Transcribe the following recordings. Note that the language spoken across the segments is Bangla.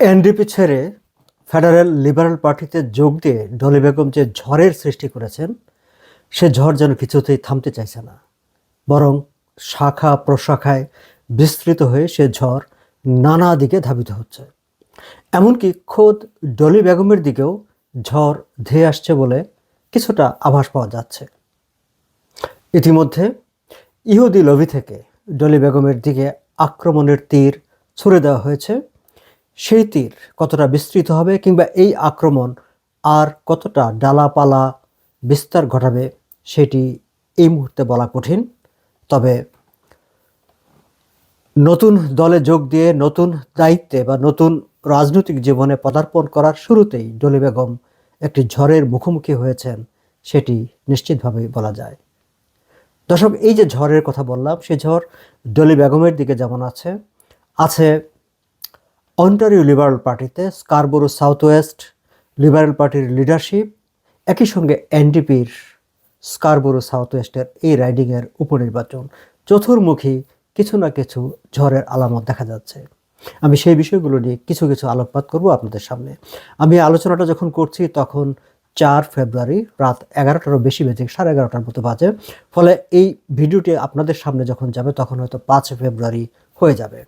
এনডিপি ছেড়ে ফেডারেল লিবারেল পার্টিতে যোগ দিয়ে ডলি বেগম যে ঝড়ের সৃষ্টি করেছেন, সে ঝড় যেন কিছুতেই থামতে চাইছে না। বরং শাখা প্রশাখায় বিস্তৃত হয়ে সে ঝড় নানা দিকে ধাবিত হচ্ছে। এমনকি খোদ ডলি বেগমের দিকেও ঝড় ধেয়ে আসছে বলে কিছুটা আভাস পাওয়া যাচ্ছে। ইতিমধ্যে ইহুদি লবি থেকে ডলি বেগমের দিকে আক্রমণের তীর ছুড়ে দেওয়া হয়েছে। সেই তীর কতটা বিস্তৃত হবে কিংবা এই আক্রমণ আর কতটা ডালাপালা বিস্তার ঘটাবে সেটি এই মুহূর্তে বলা কঠিন। তবে নতুন দলে যোগ দিয়ে নতুন দায়িত্বে বা নতুন রাজনৈতিক জীবনে পদার্পণ করার শুরুতেই ডলি বেগম একটি ঝড়ের মুখোমুখি হয়েছেন সেটি নিশ্চিতভাবে বলা যায়। দর্শক, এই যে ঝড়ের কথা বললাম, সে ঝড় ডলি বেগমের দিকে যেমন আছে আছে অন্টারিও লিবারেল পার্টিতে স্কারবোরো সাউথ ওয়েস্ট লিবারেল পার্টির লিডারশিপ, একই সঙ্গে এনডিপির স্কারবোরো সাউথ ওয়েস্টের এই রাইডিংয়ের উপনির্বাচন। চতুর্মুখী কিছু না কিছু ঝড়ের আলামত দেখা যাচ্ছে। আমি সেই বিষয়গুলো নিয়ে কিছু কিছু আলোকপাত করব আপনাদের সামনে। আমি আলোচনাটা যখন করছি তখন চার ফেব্রুয়ারি রাত এগারোটারও বেশি বেজে সাড়ে এগারোটার মতো বাজে। ফলে এই ভিডিওটি আপনাদের সামনে যখন যাবে তখন হয়তো পাঁচ ফেব্রুয়ারি হয়ে যাবে।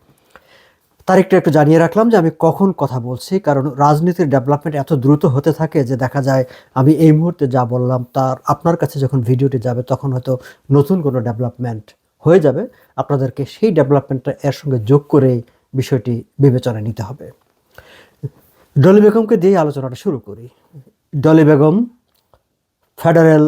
তারিখটা একটু জানিয়ে রাখলাম যে আমি কখন কথা বলছি, কারণ রাজনীতির ডেভেলপমেন্ট এত দ্রুত হতে থাকে যে দেখা যায় আমি এই মুহূর্তে যা বললাম তার আপনার কাছে যখন ভিডিওটি যাবে তখন হয়তো নতুন কোনো ডেভেলপমেন্ট হয়ে যাবে। আপনাদেরকে সেই ডেভেলপমেন্টটা এর সঙ্গে যোগ করেই বিষয়টি বিবেচনায় নিতে হবে। ডলি বেগমকে দিয়ে আলোচনাটা শুরু করি। ডলি বেগম ফেডারেল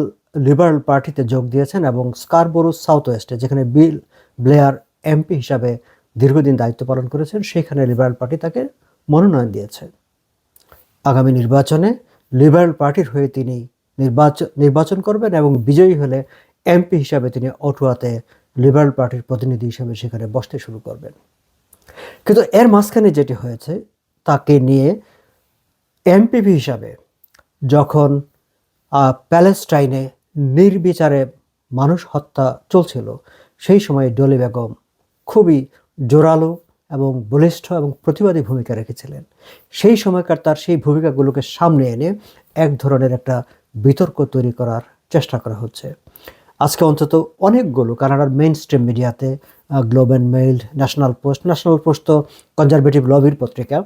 লিবারেল পার্টিতে যোগ দিয়েছেন এবং স্কারবোরো সাউথ ওয়েস্টে যেখানে বিল ব্লেয়ার এমপি হিসাবে দীর্ঘদিন দায়িত্ব পালন করেছেন, সেখানে লিবারেল পার্টি তাকে মনোনয়ন দিয়েছে। আগামী নির্বাচনে লিবারেল পার্টির হয়ে তিনি নির্বাচন নির্বাচন করবেন এবং বিজয়ী হলে এমপি হিসাবে তিনি অটুয়াতে লিবারেল পার্টির প্রতিনিধি হিসাবে সেখানে বসতে শুরু করবেন। কিন্তু এর মাঝখানে যেটি হয়েছে, তাকে নিয়ে এমপিভি হিসাবে যখন প্যালেস্টাইনে নির্বিচারে মানুষ হত্যা চলছিল, সেই সময় ডলি বেগম খুবই জোরালো এবং বলিষ্ঠ এবং প্রতিবাদী ভূমিকা রেখেছিলেন। সেই সময়কার তার সেই ভূমিকাগুলোকে সামনে এনে এক ধরনের একটা বিতর্ক তৈরি করার চেষ্টা করা হচ্ছে। আজকে অন্তত অনেকগুলো কানাডার মেইন স্ট্রিম মিডিয়াতে Globe and Mail National Post National Post তো কনজারভেটিভ লবির পত্রিকা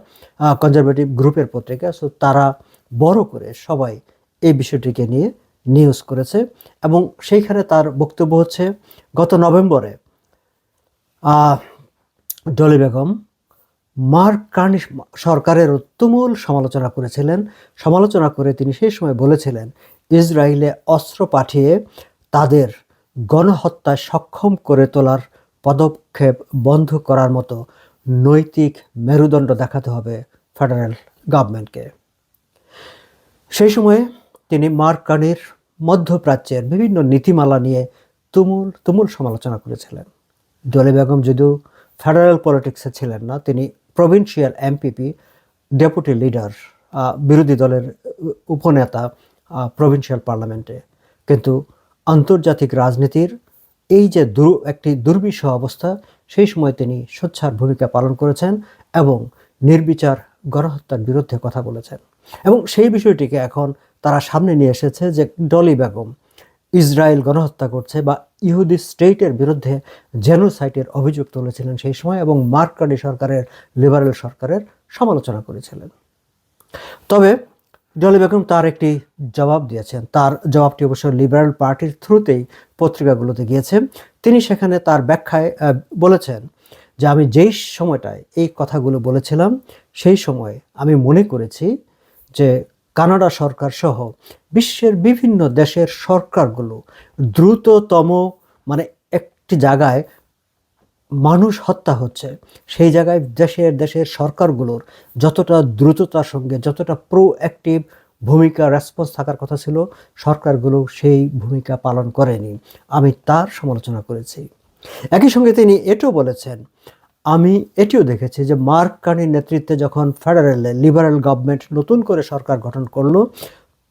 কনজারভেটিভ গ্রুপের পত্রিকা সো তারা বড় করে সবাই এই বিষয়টিকে নিয়ে নিউজ করেছে এবং সেইখানে তার বক্তব্য হচ্ছে, গত নভেম্বরে ডলি বেগম, মার্ক কার্নিশ সরকারের তুমুল সমালোচনা করেছিলেন। সমালোচনা করে তিনি সেই সময় বলেছিলেন ইসরায়েলে অস্ত্র পাঠিয়ে তাদের গণহত্যায় সক্ষম করে তোলার পদক্ষেপ বন্ধ করার মতো নৈতিক মেরুদণ্ড দেখাতে হবে ফেডারেল গভর্নমেন্টকে। সেই সময়ে তিনি মার্ক কার্নির মধ্যপ্রাচ্যের বিভিন্ন নীতিমালা নিয়ে তুমুল তুমুল সমালোচনা করেছিলেন। ডলি বেগম যদিও ফেডারেল পলিটিক্সে ছিলেন না। তিনি প্রভিন্সিয়াল এমপিপি, ডেপুটি লিডার বিরোধী দলের উপনেতা প্রভিন্সিয়াল পার্লামেন্টে। কিন্তু আন্তর্জাতিক রাজনীতির এই যে দুর, একটি দুর্বিষহ অবস্থা, সেই সময় তিনি সোচ্চার ভূমিকা পালন করেছেন এবং নির্বিচার গণহত্যার বিরুদ্ধে কথা বলেছেন। এবং সেই বিষয়টিকে এখন তারা সামনে নিয়ে এসেছে যে ডলি বেগম ইসরায়েল গণহত্যা করছে বা ইহুদি স্টেটের বিরুদ্ধে জেনোসাইটের অভিযোগ তুলেছিলেন সেই সময় এবং মার্কানি সরকারের, লিবারেল সরকারের সমালোচনা করেছিলেন। তবে ডলি বেগম তার একটি জবাব দিয়েছেন। তার জবাবটি অবশ্য লিবারেল পার্টির থ্রুতেই পত্রিকাগুলোতে গিয়েছে। তিনি সেখানে তার ব্যাখ্যায় বলেছেন যে, আমি যেই সময়টায় এই কথাগুলো বলেছিলাম, সেই সময় আমি মনে করেছি যে কানাডা সরকার সহ বিশ্বের বিভিন্ন দেশের সরকারগুলো দ্রুততম মানে একটি জায়গায় মানুষ হত্যা হচ্ছে। সেই জায়গায় দেশের দেশের সরকারগুলোর যতটা দ্রুততার সঙ্গে, যতটা প্রো অ্যাক্টিভ ভূমিকা রেসপন্স থাকার কথা ছিল, সরকারগুলো সেই ভূমিকা পালন করেনি। আমি তার সমালোচনা করেছি। একই সঙ্গে তিনি এটাও বলেছেন আমি এটিও দেখেছি যে মার্ক কার্নির নেতৃত্বে যখন ফেডারেলে, লিবারেল গভর্নমেন্ট নতুন করে সরকার গঠন করল,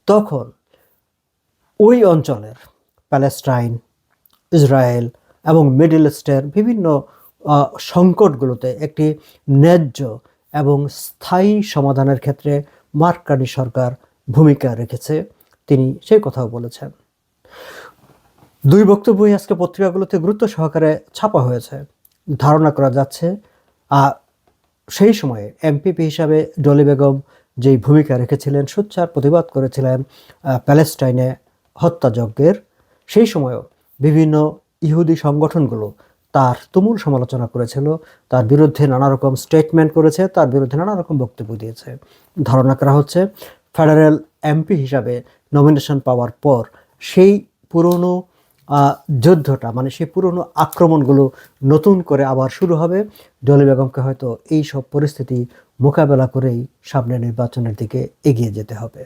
তখন ওই অঞ্চলের প্যালেস্টাইন, ইসরায়েল এবং মিডল ইস্টের বিভিন্ন সংকটগুলোতে একটি ন্যায্য এবং স্থায়ী সমাধানের ক্ষেত্রে মার্কানি সরকার ভূমিকা রেখেছে, তিনি সেই কথাও বলেছেন। দুই বক্তব্যই আজকে পত্রিকাগুলোতে গুরুত্ব সহকারে ছাপা হয়েছে। ধারণা করা যাচ্ছে। আহ, সেই সময়ে এমপিপি হিসাবে ডলি বেগম যেই ভূমিকা রেখেছিলেন সোচ্চার প্রতিবাদ করেছিলেন প্যালেস্টাইনে হত্যাযজ্ঞের সেই সময়ও বিভিন্ন ইহুদি সংগঠনগুলো তার তুমুল সমালোচনা করেছিল তার বিরুদ্ধে নানা রকম স্টেটমেন্ট করেছে তার বিরুদ্ধে নানা রকম বক্তব্য দিয়েছে। ধারণা করা হচ্ছে ফেডারেল এমপি হিসাবে নমিনেশন পাওয়ার পর সেই পুরনো যুদ্ধটা মানে সেই পুরনো আক্রমণগুলো নতুন করে আবার শুরু হবে। ডলি বেগমকে হয়তো এই সব পরিস্থিতি মোকাবেলা করেই সামনে নির্বাচনের দিকে এগিয়ে যেতে হবে।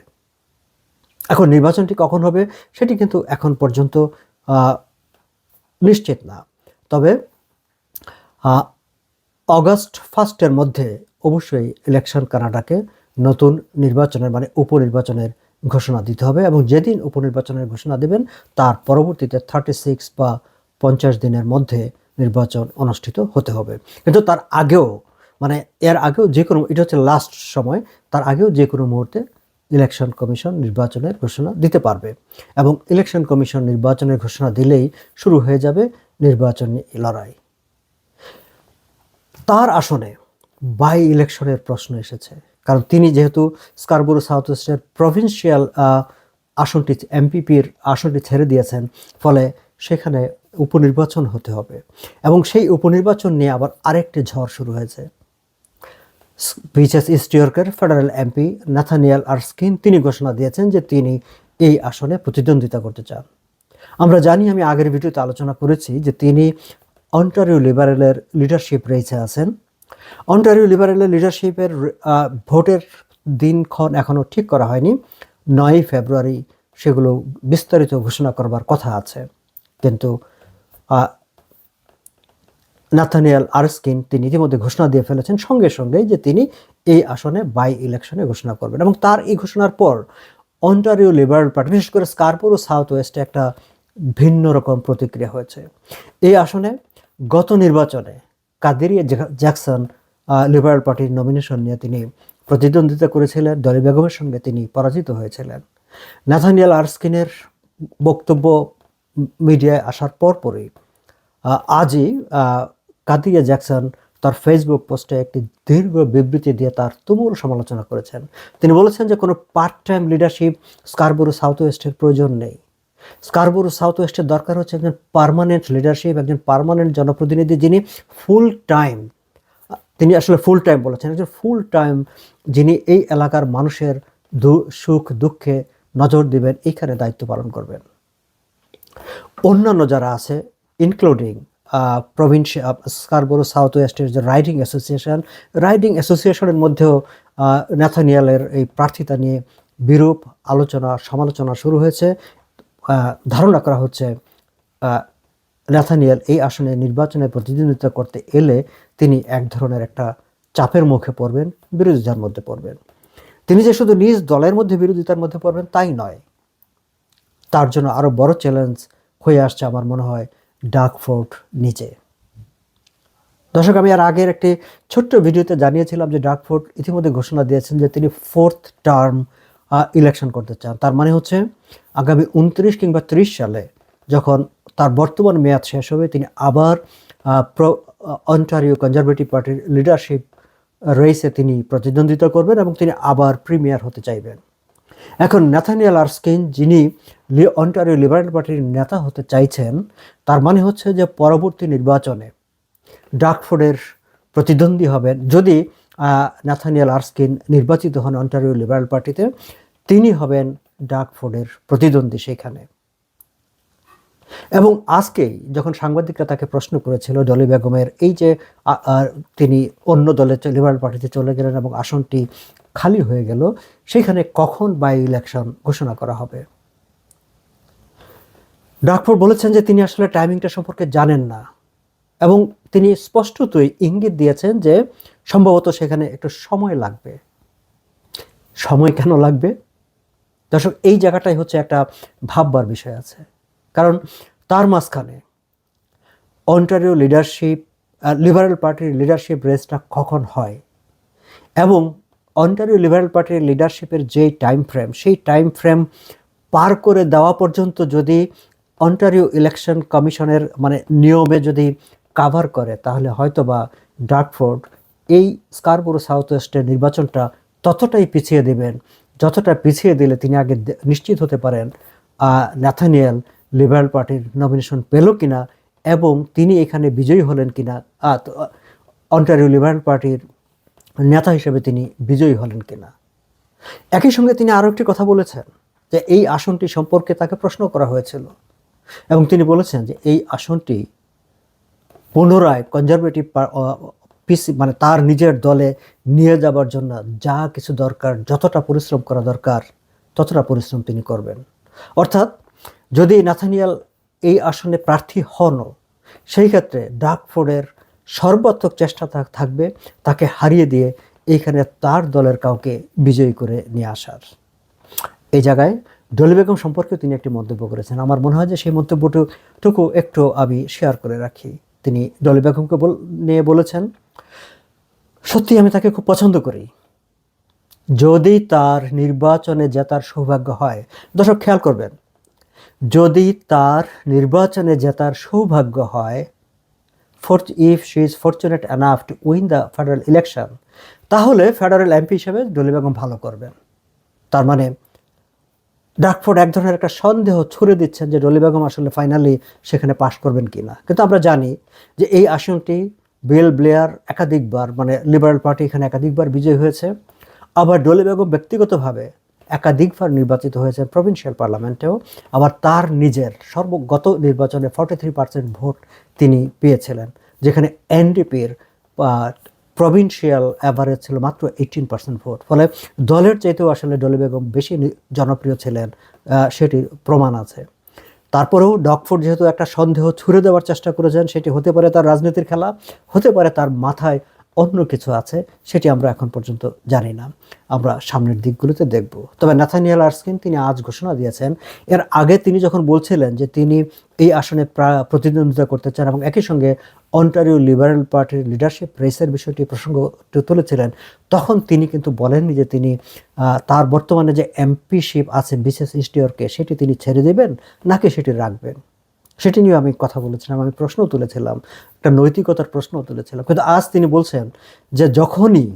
এখন নির্বাচনটি কখন হবে সেটি কিন্তু এখন পর্যন্ত নিশ্চিত না। তবে অগাস্ট ফার্স্টের মধ্যে অবশ্যই ইলেকশন কানাডাকে নতুন নির্বাচনের মানে উপনির্বাচনের ঘোষণা দিতে হবে এবং যেদিন উপনির্বাচনের ঘোষণা দেবেন, তার পরবর্তীতে থার্টি সিক্স বা পঞ্চাশ দিনের মধ্যে নির্বাচন অনুষ্ঠিত হতে হবে। কিন্তু তার আগেও মানে এর আগেও যে কোনো, এটা হচ্ছে লাস্ট সময়, তার আগেও যে কোনো মুহূর্তে ইলেকশন কমিশন নির্বাচনের ঘোষণা দিতে পারবে এবং ইলেকশন কমিশন নির্বাচনের ঘোষণা দিলেই শুরু হয়ে যাবে নির্বাচনী লড়াই। তার আসনে বাই ইলেকশনের প্রশ্ন এসেছে। কারণ তিনি যেহেতু স্কারবুরো সাউথ ওয়েস্টের প্রভিন্সিয়াল আসনটি, এমপিপির আসনটি ছেড়ে দিয়েছেন, ফলে সেখানে উপনির্বাচন হতে হবে। এবং সেই উপনির্বাচন নিয়ে আবার আরেকটি ঝড় শুরু হয়েছে। বিচেস ইস্ট ইয়র্কের ফেডারেল এমপি নাথানিয়াল আরস্কিন তিনি ঘোষণা দিয়েছেন যে তিনি এই আসনে প্রতিদ্বন্দ্বিতা করতে চান। আমরা জানি, আমি আগের ভিডিওতে আলোচনা করেছি যে তিনি অন্টারিও লিবারেলের লিডারশিপ রেসে আছেন। অন্টারিও লিবারেলের লিডারশিপের ভোটের দিনক্ষণ এখনও ঠিক করা হয়নি। নয়ই ফেব্রুয়ারি সেগুলো বিস্তারিত ঘোষণা করবার কথা আছে। কিন্তু নাথানিয়াল আরস্কিন তিনি ইতিমধ্যে ঘোষণা দিয়ে ফেলেছেন সঙ্গে সঙ্গে যে তিনি এই আসনে বাই ইলেকশনে ঘোষণা করবেন এবং তার এই ঘোষণার পর অন্টারিও লিবারেল পার্টি, বিশেষ করে স্কারপুরো সাউথ ওয়েস্টে একটা ভিন্ন রকম প্রতিক্রিয়া হয়েছে। এই আসনে গত নির্বাচনে কাদেরিয়া জ্যাকসন লিবারেল পার্টির নমিনেশন নিয়ে তিনি প্রতিদ্বন্দ্বিতা করেছিলেন। দলি বেগমের সঙ্গে তিনি পরাজিত হয়েছিলেন। নাথানিয়াল আরস্কিনের বক্তব্য মিডিয়ায় আসার পরপরই আজই কাদিয়া জ্যাকসন তার ফেসবুক পোস্টে একটি দীর্ঘ বিবৃতি দিয়ে তার তুমুল সমালোচনা করেছেন। তিনি বলেছেন যে কোনো part time leadership Scarborough South ওয়েস্টের প্রয়োজন নেই। স্কারবোরো সাউথ ওয়েস্টের দরকার হচ্ছে একজন পার্মানেন্ট লিডারশিপ একজন পারমানেন্ট জনপ্রতিনিধি যিনি ফুল টাইম তিনি আসলে ফুল টাইম বলেছেন, একজন ফুল টাইম যিনি এই এলাকার মানুষের সুখ, দুঃখে নজর দিবেন, এইখানে দায়িত্ব পালন করবেন। অন্যান্য যারা আছে ইনক্লুডিং প্রভিন্সি স্কারবোরো সাউথ ওয়েস্টের যে রাইডিং অ্যাসোসিয়েশন রাইডিং অ্যাসোসিয়েশনের মধ্যেও ন্যাথানিয়ালের এই প্রার্থিতা নিয়ে বিরূপ আলোচনা, সমালোচনা শুরু হয়েছে। ধারণা করা হচ্ছে ন্যাথানিয়াল এই আসনে নির্বাচনে প্রতিদ্বন্দ্বিতা করতে এলে তিনি এক ধরনের একটা চাপের মুখে পড়বেন, বিরোধিতার মধ্যে পড়বেন। তিনি যে শুধু নিজ দলের মধ্যে বিরোধিতার মধ্যে পড়বেন তাই নয়, তার জন্য আরও বড় চ্যালেঞ্জ হয়ে আসছে আমার মনে হয় ডাকফোর্ট নিচে। দর্শক, আমি আর আগের একটি ছোট্ট ভিডিওতে জানিয়েছিলাম যে ডাকফোর্ট ইতিমধ্যে ঘোষণা দিয়েছেন যে তিনি ফোর্থ টার্ম ইলেকশন করতে চান। তার মানে হচ্ছে আগামী উনত্রিশ কিংবা ত্রিশ সালে যখন তার বর্তমান মেয়াদ শেষ হবে, তিনি আবার প্র অন্টারিও কনজারভেটিভ পার্টির লিডারশিপ রেসে তিনি প্রতিদ্বন্দ্বিতা করবেন এবং তিনি আবার প্রিমিয়ার হতে চাইবেন। এখন ন্যাথানিয়াল আরস্কিন যিনি অন্টারিও লিবারেল পার্টির নেতা হতে চাইছেন, তার মানে হচ্ছে যে পরবর্তী নির্বাচনে ডাকফোর্ডের প্রতিদ্বন্দ্বী হবেন। যদি নাথানিয়াল আরস্কিন নির্বাচিত হন অন্টারিও লিবারাল পার্টিতে। তিনি হবেন ডাকফোর্ডের প্রতিদ্বন্দ্বী সেখানে। এবং আজকেই যখন সাংবাদিকরা তাকে প্রশ্ন করেছিল ডলি বেগমের, এই যে তিনি অন্য দলে লিবারাল পার্টিতে চলে গেলেন এবং আসনটি খালি হয়ে গেল, সেখানে কখন বাই ইলেকশন ঘোষণা করা হবে? ডাকফোর্ড বলেছেন যে তিনি আসলে টাইমিংটা সম্পর্কে জানেন না। এবং তিনি স্পষ্টতই ইঙ্গিত দিয়েছেন যে সম্ভবত সেখানে একটু সময় লাগবে। সময় কেন লাগবে? দর্শক, এই জায়গাটাই হচ্ছে একটা ভাববার বিষয় আছে। কারণ তার মাঝখানে অন্টারিও লিডারশিপ লিবারেল পার্টির লিডারশিপ রেসটা কখন হয়? এবং অন্টারিও লিবারেল পার্টির লিডারশিপের যে টাইম ফ্রেম সেই টাইম ফ্রেম পার করে দেওয়া পর্যন্ত যদি অন্টারিও ইলেকশন কমিশনের মানে নিয়মে যদি কাভার করে, তাহলে হয়তো বা ডার্কফোর্ড এই স্কারবোরো সাউথ ওয়েস্টের নির্বাচনটা ততটাই পিছিয়ে দেবেন, যতটা পিছিয়ে দিলে তিনি আগে নিশ্চিত হতে পারেন ন্যাথানিয়েল লিবারেল পার্টির নমিনেশন পেল কিনা এবং তিনি এখানে বিজয়ী হলেন কিনা অন্টারিও লিবারেল পার্টির নেতা হিসেবে তিনি বিজয়ী হলেন কিনা। একই সঙ্গে তিনি আরও একটি কথা বলেছেন যে এই আসনটি সম্পর্কে তাকে প্রশ্ন করা হয়েছিল এবং তিনি বলেছেন যে এই আসনটি পুনরায় কনজারভেটিভ পিসি মানে তার নিজের দলে নিয়ে যাবার জন্য যা কিছু দরকার, যতটা পরিশ্রম করা দরকার, ততটা পরিশ্রম তিনি করবেন। অর্থাৎ যদি নাথানিয়াল এই আসনে প্রার্থী হনও, সেই ক্ষেত্রে ডাকফোর্ডের সর্বাত্মক চেষ্টা থাকবে, তাকে হারিয়ে দিয়ে এইখানে তার দলের কাউকে বিজয়ী করে নিয়ে আসার। এই জায়গায় ডলি বেগম সম্পর্কে তিনি একটি মন্তব্য করেছেন। আমার মনে হয় যে সেই মন্তব্যটুকু একটু আমি শেয়ার করে রাখি। তিনি ডলি বেগমকে নিয়ে বলেছেন, সত্যি আমি তাকে খুব পছন্দ করি। যদি তার নির্বাচনে জেতার সৌভাগ্য হয় দর্শক, খেয়াল করবেন, যদি তার নির্বাচনে জেতার সৌভাগ্য হয়, for if she is fortunate enough to win the federal election তাহলে ফেডারেল এমপি হিসেবে ডলি বেগম ভালো করবেন। তার মানে ডাকফোর্ড এক ধরনের একটা সন্দেহ ছুড়ে দিচ্ছেন যে ডলি বেগম আসলে ফাইনালি সেখানে পাশ করবেন কিনা। কিন্তু আমরা জানি যে এই আসনটি বিল ব্লেয়ার একাধিকবার মানে লিবারেল পার্টি এখানে একাধিকবার বিজয়ী হয়েছে। আবার ডলি বেগম ব্যক্তিগতভাবে একাধিকবার নির্বাচিত হয়েছেন প্রভিন্সিয়াল পার্লামেন্টেও আবার তার নিজের সর্বগত নির্বাচনে ফর্টি থ্রি পার্সেন্ট ভোট তিনি পেয়েছিলেন, যেখানে এনডিপির প্রভিন্সিয়াল অ্যাভারেজ ছিল মাত্র এইটিন পার্সেন্ট ভোট ফলে দলের চাইতেও আসলে ডলি বেগম বেশি জনপ্রিয় ছিলেন সেটি সেটির প্রমাণ আছে। তারপরেও ডকফোর্ড যেহেতু একটা সন্দেহ ছুড়ে দেওয়ার চেষ্টা করেছেন, সেটি হতে পারে তার রাজনীতির খেলা, হতে পারে তার মাথায় অন্য কিছু আছে, সেটি আমরা এখন পর্যন্ত জানি না। আমরা সামনের দিকগুলোতে দেখব। তবে নাথানিয়াল আর্সকিন তিনি আজ ঘোষণা দিয়েছেন, এর আগে তিনি যখন বলছিলেন যে তিনি এই আসনে প্রা- প্রতিদ্বন্দ্বিতা করতে চান এবং একই সঙ্গে অন্টারিও লিবারেল পার্টির লিডারশিপ রেসের বিষয়টি প্রসঙ্গ তুলেছিলেন, তখন তিনি কিন্তু বলেননি যে তিনি তার বর্তমানে যে এমপিশিপ আছে বিশেষ ইস্টিওরকে সেটি তিনি ছেড়ে দেবেন নাকি সেটি রাখবেন। সেটি নিয়ে আমি কথা বলেছিলাম, আমি প্রশ্ন তুলেছিলাম, একটা নৈতিকতার প্রশ্ন তুলেছিলাম। কিন্তু আজ তিনি বলছেন যে যখনই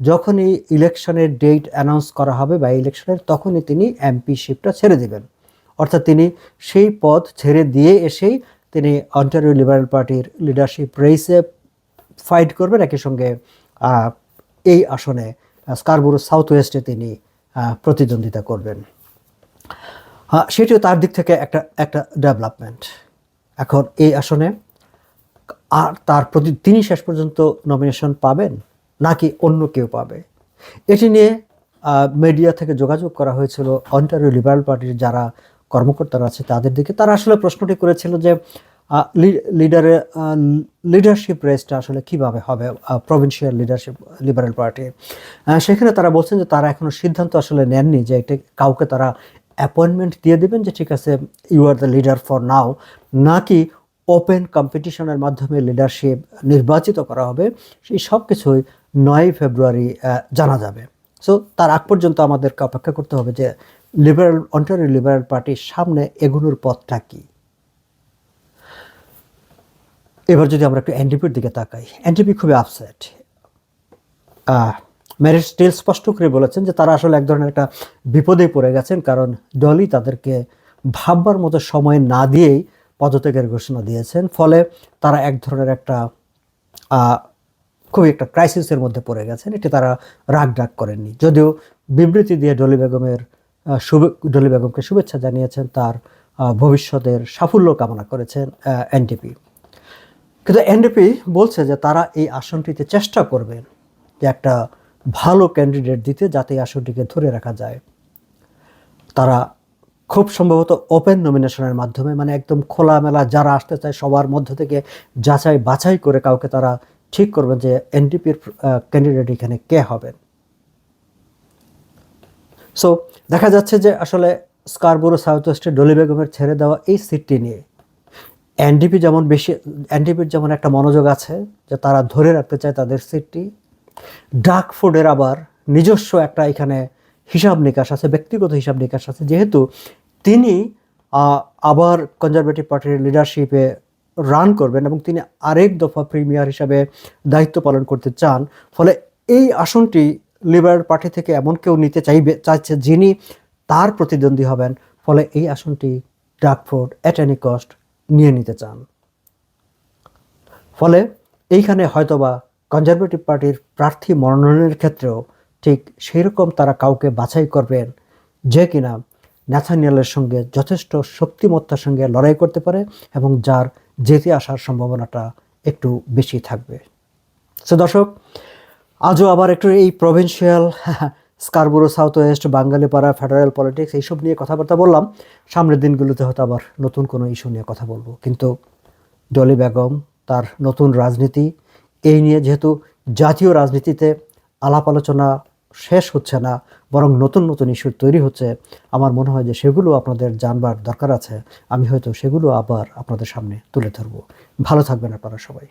যখনই ইলেকশনের ডেট অ্যানাউন্স করা হবে বা ইলেকশনের, তখনই তিনি এমপিশিপটা ছেড়ে দেবেন। অর্থাৎ তিনি সেই পদ ছেড়ে দিয়ে এসেই তিনি অন্টারিও লিবারেল পার্টির লিডারশিপ রেসে ফাইট করবেন। একই সঙ্গে এই আসনে স্কারবুরো সাউথ ওয়েস্টে তিনি প্রতিদ্বন্দ্বিতা করবেন। সেটিও তার দিক থেকে একটা একটা ডেভেলপমেন্ট এখন এই আসনে আর তার প্রতি তিনি শেষ পর্যন্ত নমিনেশন পাবেন নাকি অন্য কেউ পাবে? এটি নিয়ে মিডিয়া থেকে যোগাযোগ করা হয়েছিল অন্টারিও লিবারেল পার্টির যারা কর্মকর্তারা আছে তাদের দিকে। তারা আসলে প্রশ্নটি করেছিল যে লিডারে লিডারশিপ রেসটা আসলে কীভাবে হবে প্রভিন্সিয়াল লিডারশিপ লিবারেল পার্টি সেখানে তারা বলছেন যে তারা এখনও সিদ্ধান্ত আসলে নেননি যে এটা কাউকে তারা অ্যাপয়েন্টমেন্ট দিয়ে দেবেন যে ঠিক আছে you are the leader for now নাকি ওপেন কম্পিটিশনের মাধ্যমে লিডারশিপ নির্বাচিত করা হবে সেই সব কিছুই নয় ফেব্রুয়ারি জানা যাবে। সো তার আগ পর্যন্ত আমাদেরকে অপেক্ষা করতে হবে যে লিবারেল অন্টারিও লিবারেল পার্টির সামনে এগুনোর পথটা কী। এবার যদি আমরা একটু এনডিপির দিকে তাকাই এনডিপি খুবই আপসেট ম্যারিট স্টিল স্পষ্ট করে বলেছেন যে তারা আসলে এক ধরনের একটা বিপদে পড়ে গেছেন, কারণ ডলি তাদেরকে ভাববার মতো সময় না দিয়েই পদত্যাগের ঘোষণা দিয়েছেন। ফলে তারা এক ধরনের একটা খুবই একটা ক্রাইসিসের মধ্যে পড়ে গেছেন। এটি তারা রাগ ডাক করেননি। যদিও বিবৃতি দিয়ে ডলি বেগমের শুভে, ডলি বেগমকে শুভেচ্ছা জানিয়েছেন, তার ভবিষ্যতের সাফল্য কামনা করেছেন এনডিপি। কিন্তু এনডিপি বলছে যে তারা এই আসনটিতে চেষ্টা করবেন যে একটা ভালো ক্যান্ডিডেট দিতে যাতে এই আসনটিকে ধরে রাখা যায়। তারা খুব সম্ভবত ওপেন নমিনেশনের মাধ্যমে মানে একদম খোলামেলা যারা আসতে চায় সবার মধ্য থেকে যাচাই বাছাই করে কাউকে তারা ঠিক করবেন যে এনডিপির ক্যান্ডিডেট এখানে কে হবেন। সো দেখা যাচ্ছে যে আসলে স্কারবোরো সাউথ ওয়েস্টে ডলি বেগমের ছেড়ে দেওয়া এই সিটটি নিয়ে এনডিপি যেমন বেশি এনডিপির যেমন একটা মনোযোগ আছে যে তারা ধরে রাখতে চায় তাদের সিটটি, ডাক ফুডের আবার নিজস্ব একটা এখানে হিসাব নিকাশ আছে, ব্যক্তিগত হিসাব নিকাশ আছে, যেহেতু তিনি আবার কনজারভেটিভ পার্টির লিডারশিপে রান করবেন এবং তিনি আরেক দফা প্রিমিয়ার হিসাবে দায়িত্ব পালন করতে চান। ফলে এই আসনটি লিবারেল পার্টি থেকে এমন কেউ নিতে চাইবে, চাইছে যিনি তার প্রতিদ্বন্দ্বী হবেন। ফলে এই আসনটি ডাকফোর্ড অ্যাট এনি কস্ট নিয়ে নিতে চান। ফলে এইখানে হয়তোবা কনজারভেটিভ পার্টির প্রার্থী মনোনয়নের ক্ষেত্রেও ঠিক সেই রকম তারা কাউকে বাছাই করবেন যে কিনা ন্যাথানিয়ালের সঙ্গে যথেষ্ট শক্তিমত্তার সঙ্গে লড়াই করতে পারে এবং যার যেতে আসার সম্ভাবনাটা একটু বেশি থাকবে। সো দর্শক, আজও আবার একটু এই প্রভিন্সিয়াল স্কারবুরো সাউথ ওয়েস্ট বাঙালিপাড়া ফেডারেল পলিটিক্স এইসব নিয়ে কথাবার্তা বললাম। সামনের দিনগুলোতে হয়তো আবার নতুন কোনো ইস্যু নিয়ে কথা বলব। কিন্তু ডলি বেগম, তার নতুন রাজনীতি, এই নিয়ে যেহেতু জাতীয় রাজনীতিতে আলাপ আলোচনা শেষ হচ্ছে না, বরং নতুন নতুন ইস্যু তৈরি হচ্ছে। আমার মনে হয় যে সেগুলো আপনাদের জানবার দরকার আছে। আমি হয়তো সেগুলো আবার আপনাদের সামনে তুলে ধরবো। ভালো থাকবেন আপনারা সবাই।